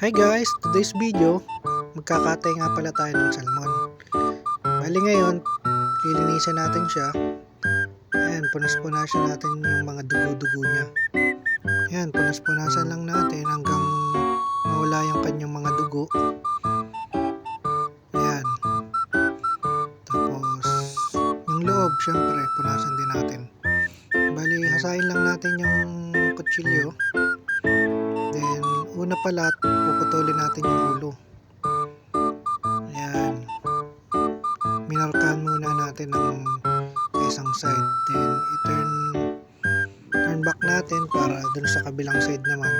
Hi guys, today's video, magkakatay nga pala tayo ng salmon. Bali ngayon, lilinisan natin siya. Ayan, punas-punasan natin yung mga dugo-dugo niya. Ayan, punas-punasan lang natin hanggang mawala yung kanyang mga dugo. Ayan. Tapos, yung loob, syempre, punasan din natin. Bali, hasain lang natin yung kutsilyo. Una pa lahat, puputulin natin yung ulo. Ayan. Minarkahan muna natin ng isang side. Then, i-turn turn back natin para dun sa kabilang side naman.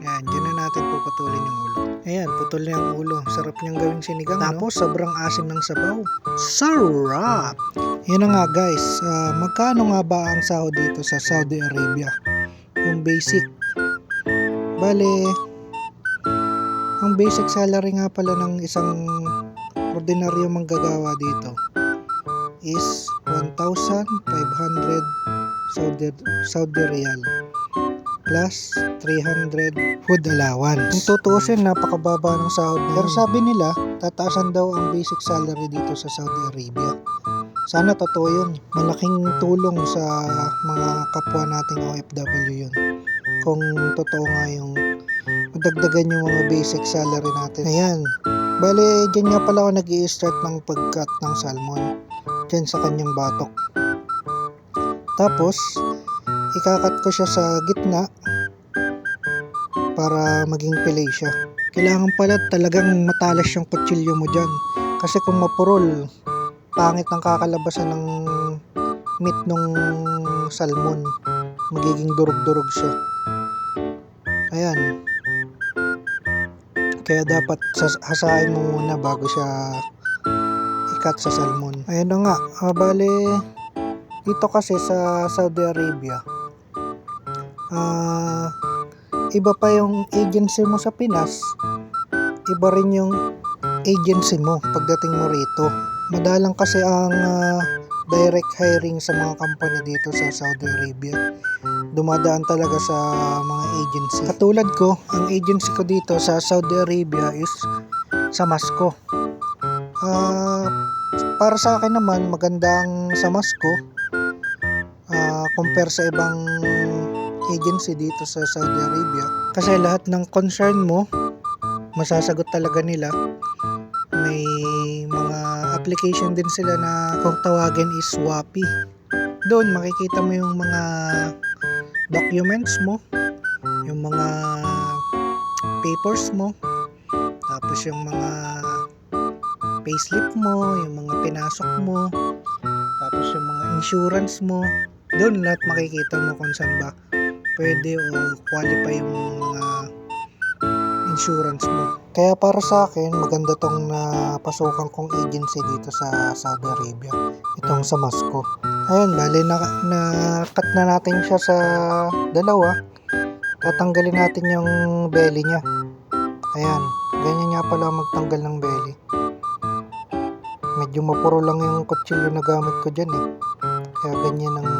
Ayan, dyan na natin puputulin yung ulo. Ayan, putol na yung ulo. Sarap niyang gawing sinigang, Tapos, sobrang asim ng sabaw. Sarap! Yan na nga guys, Ah, magkano nga ba ang sahod dito sa Saudi Arabia? Basic. Bale, ang basic salary nga pala ng isang ordinaryo manggagawa dito is 1,500 Saudi, Saudi Riyal plus 300 food allowance. Kung tutuusin, napakababa ng sahod. Pero sabi nila, tataasan daw ang basic salary dito sa Saudi Arabia. Sana totoo yun. Malaking tulong sa mga kapwa nating OFW yun. Kung totoo nga yung madagdagan yung mga basic salary natin. Ayan. Bale, dyan nga pala ako nag start ng pag-cut ng salmon. Dyan sa kanyang batok. Tapos, ikakat ko siya sa gitna para maging pilay siya. Kailangan pala talagang matalas yung kutsilyo mo dyan. Kasi kung mapurol, pangit ang kakalabasan ng meat nung salmon. Magiging durog-durog siya. Ayan. Kaya dapat hasain mo muna bago siya ikat sa salmon. Ayan na nga. Ah, bale, dito kasi sa Saudi Arabia, ah, iba pa yung agency mo sa Pinas, iba rin yung agency mo pagdating mo rito. Madalang kasi ang ah, direct hiring sa mga company dito sa Saudi Arabia. Dumadaan talaga sa mga agency. Katulad ko, ang agency ko dito sa Saudi Arabia is sa Masco. Ah, para sa akin naman, magandang sa Masco ah, compare sa ibang agency dito sa Saudi Arabia. Kasi lahat ng concern mo, masasagot talaga nila. May mga application din sila na kung tawagin is WAPI. Doon makikita mo yung mga documents mo, yung mga papers mo, tapos yung mga payslip mo, yung mga pinasok mo, tapos yung mga insurance mo. Doon lahat makikita mo kung saan ba pwede o qualify yung mga insurance mo. Kaya para sa akin, maganda tong napasukan kong agency dito sa Saudi Arabia. Itong sa Masco. Ayun, bali na, na cut na natin siya sa dalawa. Tatanggalin natin yung belly niya. Ayan, ganyan nga pala magtanggal ng belly. Medyo mapuro lang yung kutsilyo na gamit ko dyan eh. Kaya ganyan ang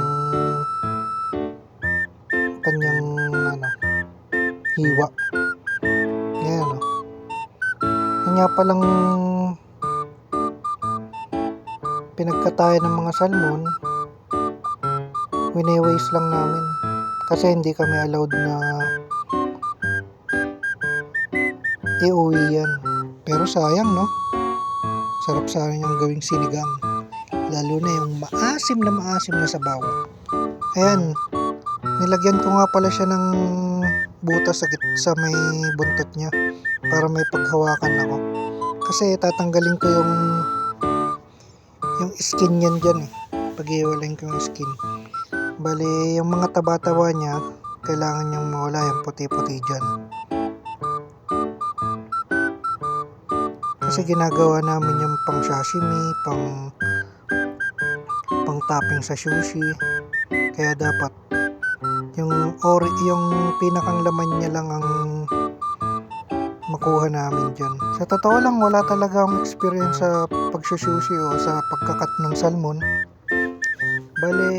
kanyang ano, hiwa. Ayan o. Yan nga palang pinagkatayan ng mga salmon, wini-waste lang namin. Kasi hindi kami allowed na iuwi yan. Pero sayang no? Sarap sana yung gawing sinigang. Lalo na yung maasim na maasim na sabaw. Ayan, nilagyan ko nga pala siya ng butas sa, sa may buntot niya para may paghawakan ako. Kasi tatanggalin ko yung yung skin niyan dyan eh. Pag-iwalayin ko yung skin. Bali, yung mga taba-taba niya, kailangan niyang mawala yung puti-puti dyan. Kasi ginagawa namin yung pang sashimi, pang pang topping sa sushi. Kaya dapat yung ori, yung pinakang laman niya lang ang makuha namin dyan. Sa totoo lang, wala talaga akong experience sa pagsusushi o sa pagkakat ng salmon. Bale,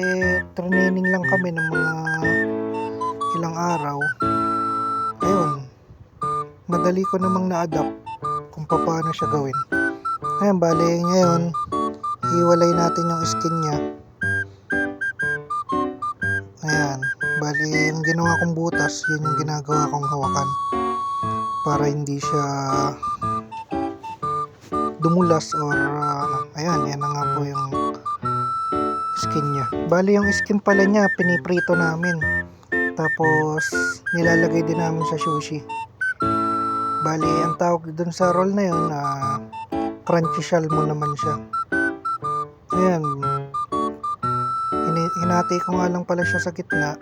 training lang kami ng mga ilang araw madali ko namang na-adapt kung paano siya gawin. Ayan, bali ngayon, hiwalay natin yung skin niya. Ayan, bali yung ginawa kong butas, yun yung ginagawa kong hawakan. Para hindi siya dumulas or uh, ano. ayan, yan na nga po yung skin niya. Bali yung skin pala niya, piniprito namin. Tapos, nilalagay din namin sa sushi. Bali, ang tawag dun sa roll na yun, na crunchy salmon naman siya. Ayan. Hini- hinati ko nga lang pala siya sa gitna.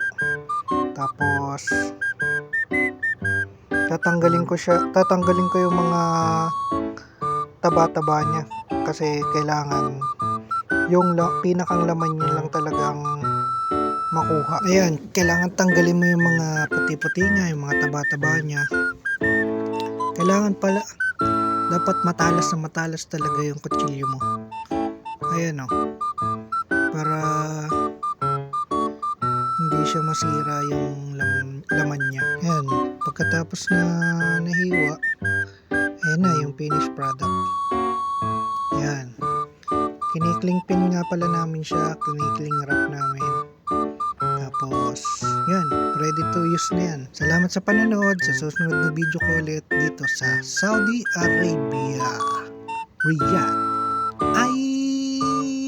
Tapos, tatanggalin ko siya, tatanggalin ko yung mga taba-taba niya. Kasi kailangan yung la- pinakang laman niya lang talagang makuha. Ayan, kailangan tanggalin mo yung mga puti-puti niya, yung mga taba-taba niya. Kailangan pala, dapat matalas na matalas talaga yung kutsilyo mo. Ayan o. Para hindi siya masira yung laman, laman niya. Ayan, pagkatapos na nahiwa, ayan na yung finished product. Kinikling pin nga pala namin siya, kinikling wrap namin. Tapos, yan, ready to use na yan. Salamat sa panonood. Sa susunod na video ko ulit dito sa Saudi Arabia. Riyadh. Ay,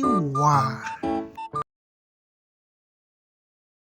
wow.